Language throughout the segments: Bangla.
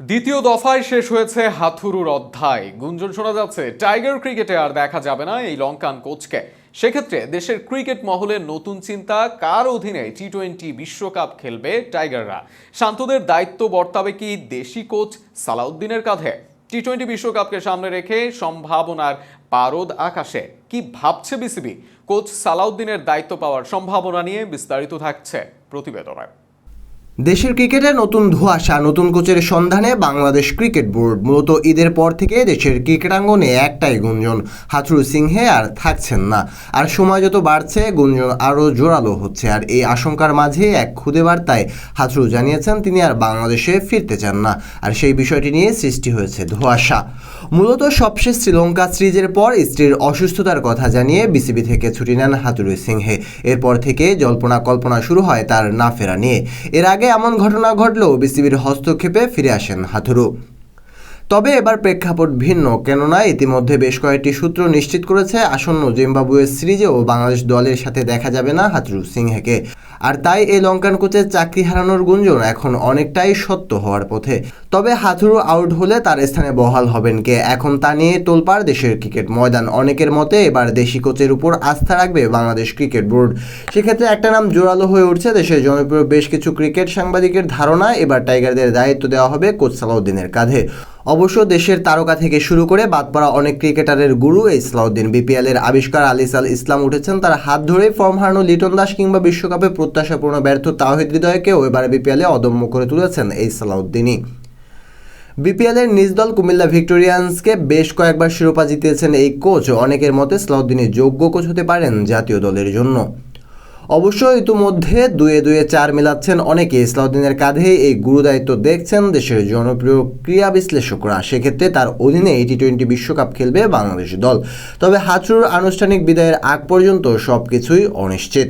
দ্বিতীয় দফায় শেষ হয়েছে হাথুরুর অধ্যায়। গুঞ্জন শোনা যাচ্ছে, টাইগার ক্রিকেটে আর দেখা যাবে না এই লঙ্কান কোচকে। সেক্ষেত্রে দেশের ক্রিকেট মহলের নতুন চিন্তা, কার অধীনে টি টোয়েন্টি বিশ্বকাপ খেলবে টাইগাররা? শান্তদের দায়িত্ব বর্তাবে কি দেশি কোচ সালাউদ্দিনের কাঁধে? টি টোয়েন্টি বিশ্বকাপকে সামনে রেখে সম্ভাবনার পারদ আকাশে। কি ভাবছে বিসিবি? কোচ সালাউদ্দিনের দায়িত্ব পাওয়ার সম্ভাবনা নিয়ে বিস্তারিত থাকছে প্রতিবেদনে। দেশের ক্রিকেটে নতুন ধোঁয়াশা নতুন কোচের সন্ধানে বাংলাদেশ ক্রিকেট বোর্ড। মূলত ঈদের পর থেকে দেশের ক্রিকেটাঙ্গনে একটাই গুঞ্জন, হাথরু সিংহে আর থাকছেন না। আর সময় যত বাড়ছে, গুঞ্জন আরও জোরালো হচ্ছে। আর এই আশঙ্কার মাঝে এক খুদে বার্তায় হাথরু জানিয়েছেন, তিনি আর বাংলাদেশে ফিরতে চান না। আর সেই বিষয়টি নিয়ে সৃষ্টি হয়েছে ধোঁয়াশা মূলত সবশেষ শ্রীলঙ্কা সিরিজের পর স্ত্রীর অসুস্থতার কথা জানিয়ে বিসিবি থেকে ছুটি নেন হাতুরু সিংহে। এরপর থেকে জল্পনা কল্পনা শুরু হয় তার না ফেরা নিয়ে। এর আগে এমন ঘটনা ঘটলেও বিসিবির হস্তক্ষেপে ফিরে আসেন হাথুরু তবে এবার প্রেক্ষাপট ভিন্ন, কেননা ইতিমধ্যে বেশ কয়েকটি সূত্র নিশ্চিত করেছে আসন্ন জিম্বাবুয়ের সিরিজেও বাংলাদেশ দলের সাথে দেখা যাবে না হাথরু সিংহেকে। আর তাই এই লঙ্কান কোচের চাকরি হারানোর গুঞ্জন এখন অনেকটাই সত্য হওয়ার পথে। তবে হাথুরু আউট হলে তার স্থানে বহাল হবেন কে? এখন তা নিয়ে তোলপাড় দেশের ক্রিকেট ময়দান। অনেকের মতে এবার দেশি কোচের উপর আস্থা রাখবে বাংলাদেশ ক্রিকেট বোর্ড। সেক্ষেত্রে একটা নাম জোরালো হয়ে উঠছে দেশের জনপ্রিয় বেশ কিছু ক্রিকেট সাংবাদিকের ধারণা এবার টাইগারদের দায়িত্ব দেওয়া হবে কোচ সালাউদ্দিনের কাঁধে। অবশ্য দেশের তারকা থেকে শুরু করে বাদ পড়া অনেক ক্রিকেটারের গুরু এই সালাউদ্দিন। বিপিএল এর আবিষ্কার আলিসাল ইসলাম উঠেছেন, তার হাত ধরে ফর্ম হারানো লিটন দাস কিংবা বিশ্বকাপে প্রত্যাশাপূর্ণ ব্যর্থ তাওহিদ হৃদয়কেও এবারে বিপিএলে অদম্য করে তুলেছেন এই সালাউদ্দিনই। বিপিএলের নিজ দল কুমিল্লা ভিক্টোরিয়ান্সকে বেশ কয়েকবার শিরোপা জিতিয়েছেন এই কোচ। অনেকের মতে সালাউদ্দিনই যোগ্য কোচ হতে পারেন জাতীয় দলের জন্য। অবশ্য ইতিমধ্যে দুয়ে দুয়ে চার মিলাচ্ছেন অনেকে। ইসলাউদ্দিনের কাঁধে এই গুরুদায়িত্ব দেখছেন দেশের জনপ্রিয় ক্রীড়া বিশ্লেষকরা। সেক্ষেত্রে তার অধীনে টি টোয়েন্টি বিশ্বকাপ খেলবে বাংলাদেশ দল। তবে হাচুর আনুষ্ঠানিক বিদায়ের আগ পর্যন্ত সব কিছুই অনিশ্চিত।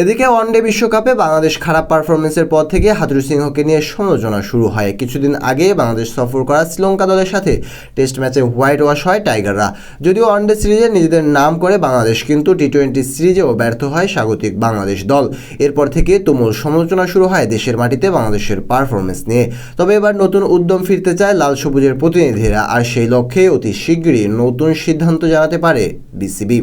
এদিকে ওয়ানডে বিশ্বকাপে বাংলাদেশ খারাপ পারফরমেন্সের পর থেকে হাতুরু সিংহকে নিয়ে সমালোচনা শুরু হয়। কিছুদিন আগে বাংলাদেশ সফর করা শ্রীলঙ্কা দলের সাথে টেস্ট ম্যাচে হোয়াইট ওয়াশ হয় টাইগাররা। যদিও ওয়ানডে সিরিজে নিজেদের নাম করে বাংলাদেশ কিন্তু টি টোয়েন্টি সিরিজেও ব্যর্থ হয় স্বাগতিক বাংলাদেশ দল। এরপর থেকে তুমুল সমালোচনা শুরু হয় দেশের মাটিতে বাংলাদেশের পারফরমেন্স নিয়ে। তবে এবার নতুন উদ্যম ফিরতে চায় লাল সবুজের প্রতিনিধিরা, আর সেই লক্ষ্যে অতি শীঘ্রই নতুন সিদ্ধান্ত জানাতে পারে বিসিবি।